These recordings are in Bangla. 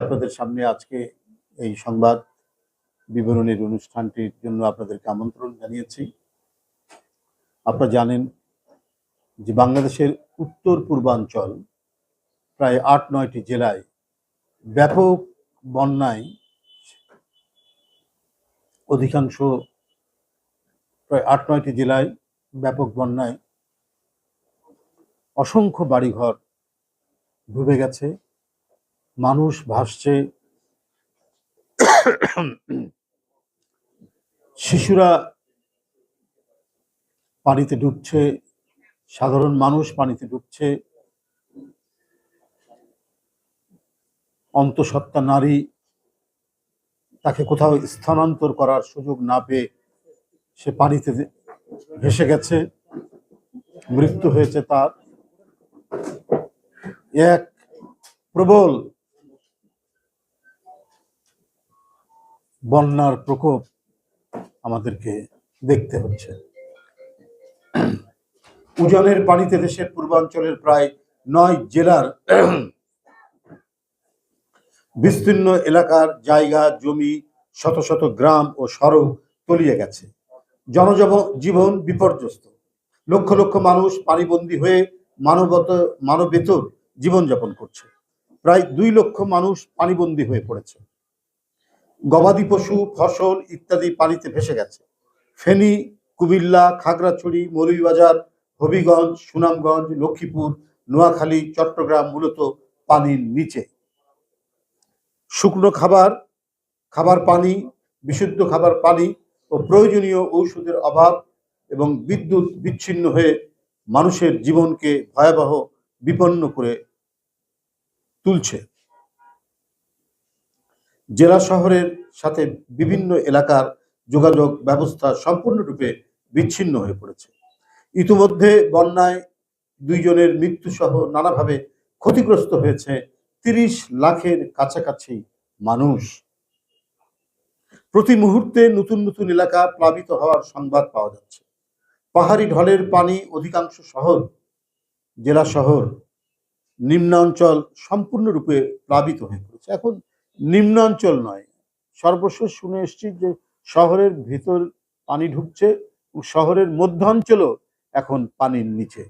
আপনাদের সামনে আজকে এই সংবাদ বিবরণীর অনুষ্ঠানটির জন্য আপনাদেরকে আমন্ত্রণ জানিয়েছি। আপনারা জানেন যে বাংলাদেশের উত্তর পূর্বাঞ্চল প্রায় আট নয়টি জেলায় ব্যাপক বন্যায় অধিকাংশ প্রায় আট নয়টি জেলায় ব্যাপক বন্যায় অসংখ্য বাড়িঘর ডুবে গেছে। মানুষ ভাসছে। শিশুরা পানিতে ডুবছে, সাধারণ মানুষ পানিতে ডুবছে। অন্তঃসত্ত্বা নারী তাকে কোথাও স্থানান্তর করার সুযোগ না পেয়ে সে পানিতে ভেসে গেছে। মৃত্যু হয়েছে তার। এক প্রবল বন্যার প্রকোপ আমাদেরকে দেখতে হচ্ছে। উজানের পানিতে দেশের পূর্বাঞ্চলের প্রায় নয় জেলার বিস্তীর্ণ এলাকার জায়গা, জমি, শত শত গ্রাম ও সড়ক তলিয়ে গেছে। জনজীব জীবন বিপর্যস্ত। লক্ষ লক্ষ মানুষ পানিবন্দী হয়ে মানবত, মানবেতর জীবনযাপন করছে। প্রায় দুই লক্ষ মানুষ পানিবন্দী হয়ে পড়েছে। গবাদি পশু, ফসল ইত্যাদি পানিতে ভেসে গেছে। ফেনী, কুমিল্লা, খাগড়াছড়ি, মৌলভীবাজার, হবিগঞ্জ, সুনামগঞ্জ, লক্ষ্মীপুর, নোয়াখালী, চট্টগ্রাম মূলত পানির নিচে। শুকনো খাবার খাবার পানি, বিশুদ্ধ খাবার পানি ও প্রয়োজনীয় ঔষধের অভাব এবং বিদ্যুৎ বিচ্ছিন্ন হয়ে মানুষের জীবনকে ভয়াবহ বিপন্ন করে তুলছে। জেলা শহরের সাথে বিভিন্ন এলাকার যোগাযোগ ব্যবস্থা সম্পূর্ণরূপে বিচ্ছিন্ন হয়ে পড়েছে। ইতিমধ্যে বন্যায় দুইজনের মৃত্যু সহ নানাভাবে ক্ষতিগ্রস্ত হয়েছে তিরিশ লাখের কাছাকাছি মানুষ। প্রতি মুহূর্তে নতুন নতুন এলাকা প্লাবিত হওয়ার সংবাদ পাওয়া যাচ্ছে। পাহাড়ি ঢলের পানি অধিকাংশ শহর, জেলা শহর, নিম্নাঞ্চল সম্পূর্ণরূপে প্লাবিত হয়ে পড়েছে। এখন নিম্নাঞ্চল নয়। সর্বশেষ শুনে এসেছি যে শহরের ভিতর পানি ঢুকছে শহরের মধ্যাঞ্চলও এখন পানির নিচে।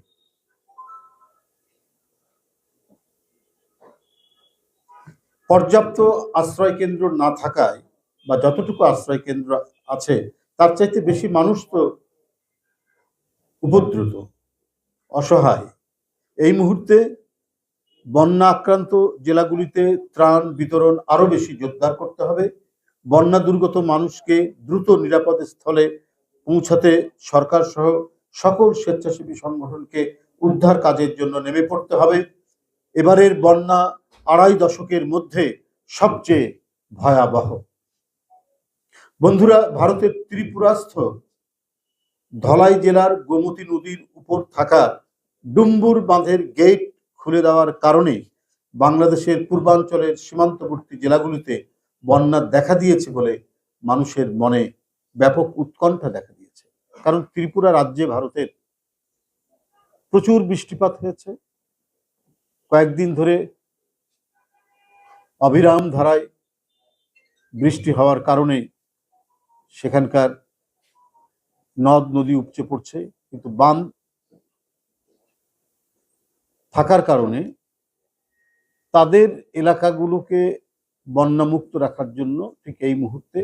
পর্যাপ্ত আশ্রয় কেন্দ্র না থাকায় বা যতটুকু আশ্রয় কেন্দ্র আছে, তার চাইতে বেশি মানুষ তো উপদ্রুত, অসহায়। এই মুহূর্তে বন্যা আক্রান্ত জেলাগুলিতে ত্রাণ বিতরণ আরও বেশি জোরদার করতে হবে। বন্যা দুর্গত মানুষকে দ্রুত নিরাপদ স্থলে পৌঁছাতে সরকার সহ সকল স্বেচ্ছাসেবী সংগঠনকে উদ্ধার কাজের জন্য নেমে পড়তে হবে। এবারের বন্যা আড়াই দশকের মধ্যে সবচেয়ে ভয়াবহ। বন্ধুরা, ভারতের ত্রিপুরাস্থ ধলাই জেলার গোমতী নদীর উপর থাকা ডুম্বুর বাঁধের গেট খুলে দেওয়ার কারণে বাংলাদেশের পূর্বাঞ্চলের সীমান্তবর্তী জেলাগুলিতে বন্যা দেখা দিয়েছে বলে মানুষের মনে ব্যাপক উৎকণ্ঠা দেখা দিয়েছে। কারণ ত্রিপুরা রাজ্যে ভারতের প্রচুর বৃষ্টিপাত হয়েছে। কয়েকদিন ধরে অবিরাম ধারায় বৃষ্টি হওয়ার কারণে সেখানকার নদ নদী উপচে পড়ছে। কিন্তু বান থাকার কারণে তাদের এলাকাগুলোকে বন্যামুক্ত রাখার জন্য ঠিক এই মুহূর্তে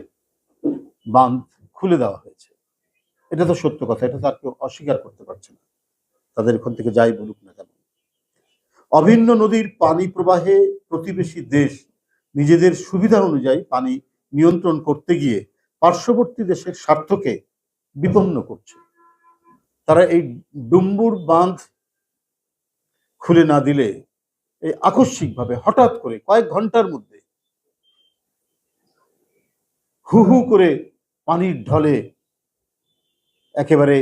বাঁধ খুলে দেওয়া হয়েছে। এটা তো সত্য কথা, এটা তো আর কেউ অস্বীকার করতে পারছে না। তাদের এখান থেকে যাই বলুক না কেন। অভিন্ন নদীর পানি প্রবাহে প্রতিবেশী দেশ নিজেদের সুবিধা অনুযায়ী পানি নিয়ন্ত্রণ করতে গিয়ে পার্শ্ববর্তী দেশের স্বার্থকে বিপন্ন করছে। তারা এই ডুম্বুর বাঁধ খুলে না দিলে এই আকস্মিকভাবে হঠাৎ করে কয়েক ঘণ্টার মধ্যে হু হু করে পানির ঢলে একেবারে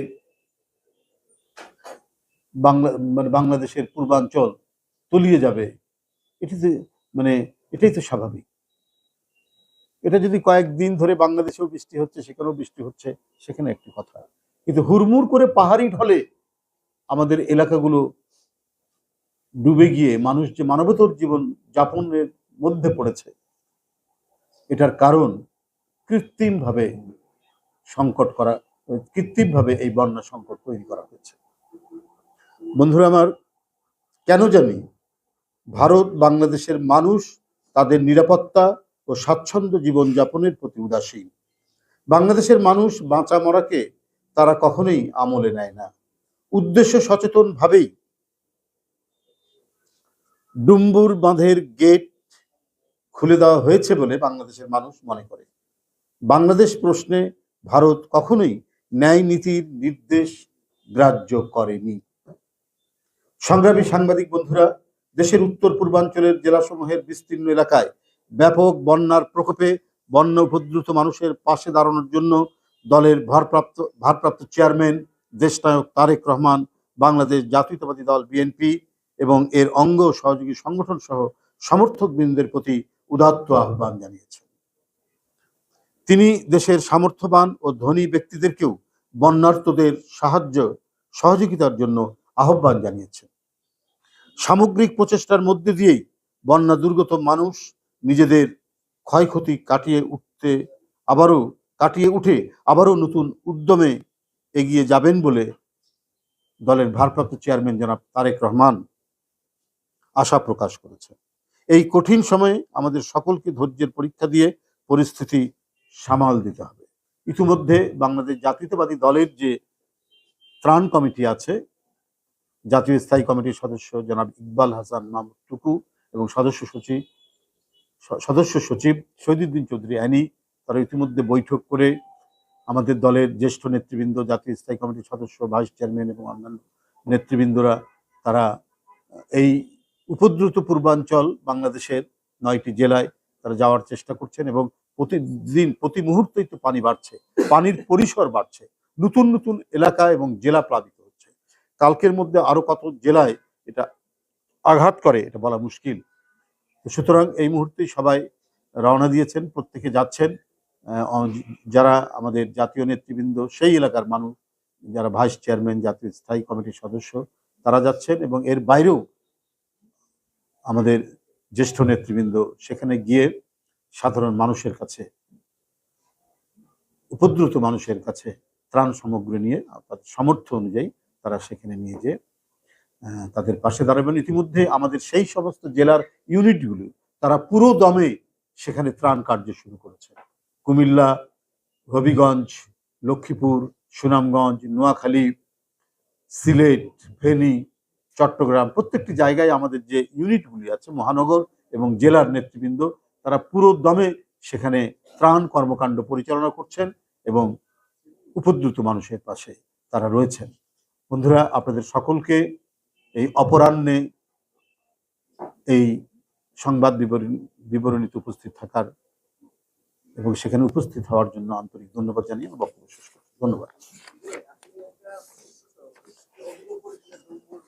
বাংলা মানে বাংলাদেশের পূর্বাঞ্চল তলিয়ে যাবে, এটি তো মানে এটাই তো স্বাভাবিক। এটা যদি কয়েকদিন ধরে বাংলাদেশেও বৃষ্টি হচ্ছে, সেখানেও বৃষ্টি হচ্ছে, সেখানে একটি কথা। কিন্তু হুড়মুড় করে পাহাড়ি ঢলে আমাদের এলাকাগুলো ডুবে গিয়ে মানুষ যে মানবতর জীবন যাপনের মধ্যে পড়েছে, এটার কারণ কৃত্রিমভাবে সংকট করা, কৃত্রিমভাবে এই বন্যা সংকট তৈরি করা হয়েছে। বন্ধুরা আমার, কেন জানি ভারত বাংলাদেশের মানুষ তাদের নিরাপত্তা ও স্বাচ্ছন্দ্য জীবনযাপনের প্রতি উদাসীন। বাংলাদেশের মানুষ বাঁচা মরাকে তারা কখনোই আমলে নেয় না। উদ্দেশ্য সচেতন ভাবেই ডুম্বুর বাঁধের গেট খুলে দেওয়া হয়েছে বলে বাংলাদেশের মানুষ মনে করে। বাংলাদেশ প্রশ্নে ভারত কখনোই ন্যায় নীতির নির্দেশ গ্রাহ্য করেনি। সংগ্রামী সাংবাদিক বন্ধুরা, দেশের উত্তর পূর্বাঞ্চলের জেলাসমূহের বিস্তীর্ণ এলাকায় ব্যাপক বন্যার প্রকোপে বন্য উপদ্রুত মানুষের পাশে দাঁড়ানোর জন্য দলের ভারপ্রাপ্ত ভারপ্রাপ্ত চেয়ারম্যান, দেশনায়ক তারেক রহমান, বাংলাদেশ জাতীয়তাবাদী দল বিএনপি এবং এর অঙ্গ সহযোগী সংগঠন সহ সমর্থক বৃন্দের প্রতি উদাত্ত আহ্বান জানিয়েছেন। তিনি দেশের সামর্থ্যবান ও ধনী ব্যক্তিদেরকেও বন্যার্তদের সাহায্য, সহযোগিতার জন্য আহ্বান জানিয়েছেন। সামগ্রিক প্রচেষ্টার মধ্যে দিয়েই বন্যা দুর্গত মানুষ নিজেদের ক্ষয়ক্ষতি কাটিয়ে উঠতে আবারও, কাটিয়ে উঠে আবারও নতুন উদ্যমে এগিয়ে যাবেন বলে দলের ভারপ্রাপ্ত চেয়ারম্যান জনাব তারেক রহমান আশা প্রকাশ করেছে। এই কঠিন সময়ে আমাদের সকলকে ধৈর্যের পরীক্ষা দিয়ে পরিস্থিতি সামাল দিতে হবে। ইতিমধ্যে বাংলাদেশ জাতীয়তাবাদী দলের যে ত্রাণ কমিটি আছে, জাতীয় স্থায়ী কমিটির সদস্য জনাব ইকবাল হাসান মাহমুদ টুকু এবং সদস্য সচিব সদস্য সচিব শহীদুদ্দিন চৌধুরী অ্যানি, তারা ইতিমধ্যে বৈঠক করে আমাদের দলের জ্যেষ্ঠ নেতৃবৃন্দ, জাতীয় স্থায়ী কমিটির সদস্য, ভাইস চেয়ারম্যান এবং অন্যান্য নেতৃবৃন্দরা, তারা এই উপদ্রুত পূর্বাঞ্চল বাংলাদেশের নয়টি জেলায় তারা যাওয়ার চেষ্টা করছেন এবং প্রতিদিন, প্রতি মুহূর্তেই তো পানি বাড়ছে। পানির পরিসর বাড়ছে। নতুন নতুন এলাকা এবং জেলা প্লাবিত হচ্ছে। কালকের মধ্যে আরও কত জেলায় এটা আঘাত করে, এটা বলা মুশকিল। সুতরাং এই মুহূর্তেই সবাই রওনা দিয়েছেন, প্রত্যেকে যাচ্ছেন। যারা আমাদের জাতীয় নেতৃবৃন্দ, সেই এলাকার মানুষ, যারা ভাইস চেয়ারম্যান, জাতীয় স্থায়ী কমিটির সদস্য, তারা যাচ্ছেন এবং এর বাইরেও আমাদের জ্যেষ্ঠ নেতৃবৃন্দ সেখানে গিয়ে সাধারণ মানুষের কাছে, উপদ্রুত মানুষের কাছে ত্রাণ সামগ্রী নিয়ে তাদের সামর্থ্য অনুযায়ী তারা সেখানে নিয়ে যে তাদের পাশে দাঁড়াবেন। ইতিমধ্যে আমাদের সেই সমস্ত জেলার ইউনিটগুলো তারা পুরো দমে সেখানে ত্রাণ কার্য শুরু করেছে। কুমিল্লা, হবিগঞ্জ, লক্ষ্মীপুর, সুনামগঞ্জ, নোয়াখালী, সিলেট, ফেনী চট্টগ্রাম, প্রত্যেকটি জায়গায় আমাদের যে ইউনিটগুলি আছে, মহানগর এবং জেলার নেতৃবৃন্দ, তারা পুরো দমে সেখানে ত্রাণ কর্মকাণ্ড পরিচালনা করছেন এবং উপদ্রুত মানুষের পাশে তারা রয়েছেন। বন্ধুরা, আপনাদের সকলকে এই অপরাহ্নে এই সংবাদ বিবরণী, বিবরণীতে উপস্থিত থাকার এবং সেখানে উপস্থিত হওয়ার জন্য আন্তরিক ধন্যবাদ জানিয়ে বক্তব্য শেষ করছি। ধন্যবাদ কারণে একেবারে বন্যা তৈরি হয়েছে বা আকর্ষণ দুই রাতে ভেতরে শব্দ হয়ে যাবে এটা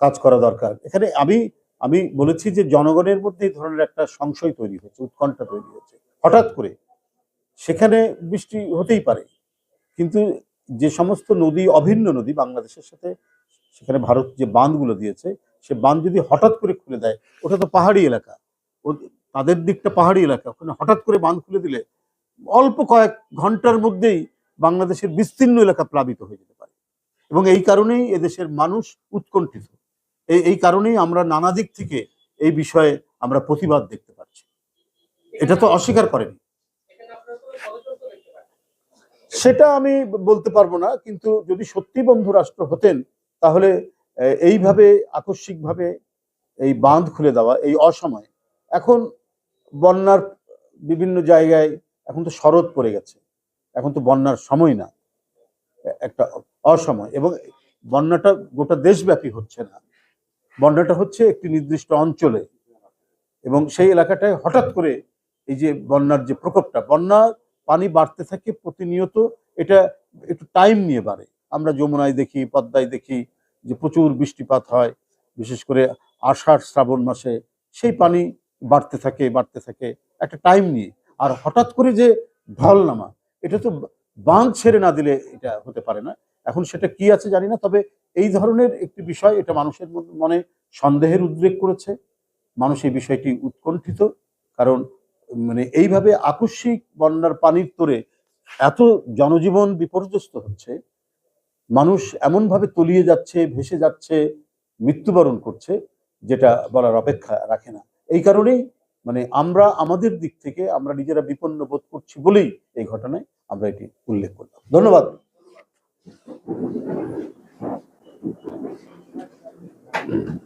কাজ করা দরকার। এখানে আমি আমি বলেছি যে জনগণের মধ্যে এই ধরনের একটা সংশয় তৈরি হচ্ছে উৎকণ্ঠা তৈরি হচ্ছে হঠাৎ করে সেখানে বৃষ্টি হতেই পারে। কিন্তু যে সমস্ত নদী, অভিন্ন নদী বাংলাদেশের সাথে, সেখানে ভারত যে বাঁধগুলো দিয়েছে, সে বাঁধ যদি হঠাৎ করে খুলে দেয়, ওটা তো পাহাড়ি এলাকা। ও, তাদের দিকটা পাহাড়ি এলাকা। ওখানে হঠাৎ করে বাঁধ খুলে দিলে অল্প কয়েক ঘণ্টার মধ্যেই বাংলাদেশের বিস্তীর্ণ এলাকা প্লাবিত হয়ে যেতে পারে। এবং এই কারণেই এদেশের মানুষ উৎকণ্ঠিত। এই এই কারণেই আমরা নানা দিক থেকে এই বিষয়ে আমরা প্রতিবাদ দেখতে পাচ্ছি। এটা তো অস্বীকার করেনি। সেটা আমি বলতে পারব না, কিন্তু যদি সত্যি বন্ধু রাষ্ট্র হতেন, তাহলে এইভাবে আকস্মিকভাবে এই বাঁধ খুলে দেওয়া, এই অসময়ে, এখন বন্যার বিভিন্ন জায়গায় এখন তো শরৎ পড়ে গেছে। এখন তো বন্যার সময় না একটা অসময়, এবং বন্যাটা গোটা দেশব্যাপী হচ্ছে না। বন্যাটা হচ্ছে একটি নির্দিষ্ট অঞ্চলে। এবং সেই এলাকাটায় হঠাৎ করে এই যে বন্যার যে প্রকোপটা, বন্যা পানি বাড়তে থাকে প্রতিনিয়ত, এটা একটু টাইম নিয়ে বাড়ে। আমরা যমুনায় দেখি, পদ্মায় দেখি যে প্রচুর বৃষ্টিপাত হয়, বিশেষ করে আষাঢ় শ্রাবণ মাসে সেই পানি বাড়তে থাকে বাড়তে থাকে, একটা টাইম নিয়ে। আর হঠাৎ করে যে ঢল নামা এটা তো বাঁধ ছেড়ে না দিলে এটা হতে পারে না। এখন সেটা কি আছে জানি না, তবে এই ধরনের একটি বিষয় এটা মানুষের মন- সন্দেহের উদ্রেক করেছে। মানুষ এই বিষয়টি উৎকণ্ঠিত কারণ মানে এইভাবে আকস্মিক বন্যার পানির তোরে এত জনজীবন বিপর্যস্ত হচ্ছে, মানুষ এমনভাবে তলিয়ে যাচ্ছে, ভেসে যাচ্ছে, মৃত্যুবরণ করছে, যেটা বলার অপেক্ষা রাখে না। এই কারণেই মানে আমরা আমাদের দিক থেকে আমরা নিজেরা বিপন্ন বোধ করছি বলেই এই ঘটনায় আমরা এটি উল্লেখ করলাম। ধন্যবাদ। Thank you.